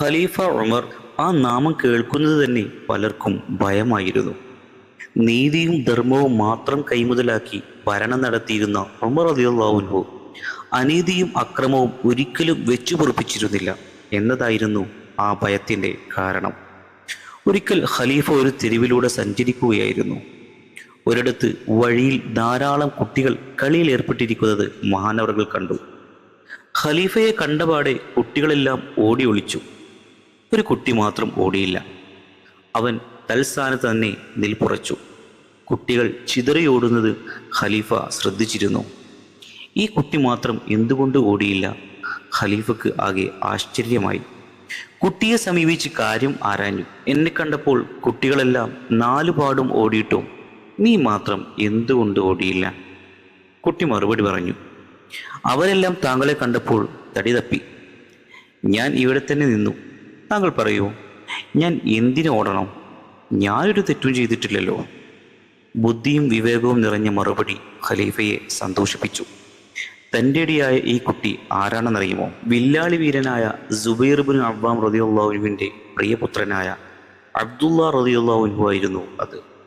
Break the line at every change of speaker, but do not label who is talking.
ഖലീഫ ഉമർ ആ നാമം കേൾക്കുന്നത് തന്നെ പലർക്കും ഭയമായിരുന്നു. നീതിയും ധർമ്മവും മാത്രം കൈമുതലാക്കി ഭരണം നടത്തിയിരുന്ന ഉമർ അദിയുള്ളാവുൻഹു അനീതിയും അക്രമവും ഒരിക്കലും വെച്ചു പൊറുപ്പിച്ചിരുന്നില്ല എന്നതായിരുന്നു ആ ഭയത്തിന്റെ കാരണം. ഒരിക്കൽ ഖലീഫ ഒരു തെരുവിലൂടെ സഞ്ചരിക്കുകയായിരുന്നു. ഒരിടത്ത് വഴിയിൽ ധാരാളം കുട്ടികൾ കളിയിൽ ഏർപ്പെട്ടിരിക്കുന്നത് മഹാനവറുകൾ കണ്ടു. ഖലീഫയെ കണ്ടപാടെ കുട്ടികളെല്ലാം ഓടി ഒളിച്ചു. ഒരു കുട്ടി മാത്രം ഓടിയില്ല. അവൻ തൽസ്ഥാനത്ത് തന്നെ നിൽപ്പുറച്ചു. കുട്ടികൾ ചിതറിയോടുന്നത് ഖലീഫ ശ്രദ്ധിച്ചിരുന്നു. ഈ കുട്ടി മാത്രം എന്തുകൊണ്ട് ഓടിയില്ല? ഖലീഫക്ക് ആകെ ആശ്ചര്യമായി. കുട്ടിയെ സമീപിച്ച് കാര്യം ആരാഞ്ഞു? എന്നെ കണ്ടപ്പോൾ കുട്ടികളെല്ലാം നാലുപാടും ഓടിയിട്ടും. നീ മാത്രം എന്തുകൊണ്ട് ഓടിയില്ല? കുട്ടി മറുപടി പറഞ്ഞു. അവരെല്ലാം താങ്കളെ കണ്ടപ്പോൾ തടി തപ്പി. ഞാൻ ഇവിടെ തന്നെ നിന്നു. താങ്കൾ പറയൂ ഞാൻ എന്തിനു ഓടണം? ഞാനൊരു തെറ്റും ചെയ്തിട്ടില്ലല്ലോ. ബുദ്ധിയും വിവേകവും നിറഞ്ഞ മറുപടി ഖലീഫയെ സന്തോഷിപ്പിച്ചു. തന്റെടിയായ ഈ കുട്ടി ആരാണെന്നറിയുമോ? വില്ലാളി വീരനായ ജുബൈർ ബിൻ അബ്ബാം റതിയുള്ളാഹുവിന്റെ പ്രിയപുത്രനായ അബ്ദുള്ള റതിയുള്ളാഹുൻഹു ആയിരുന്നു അത്.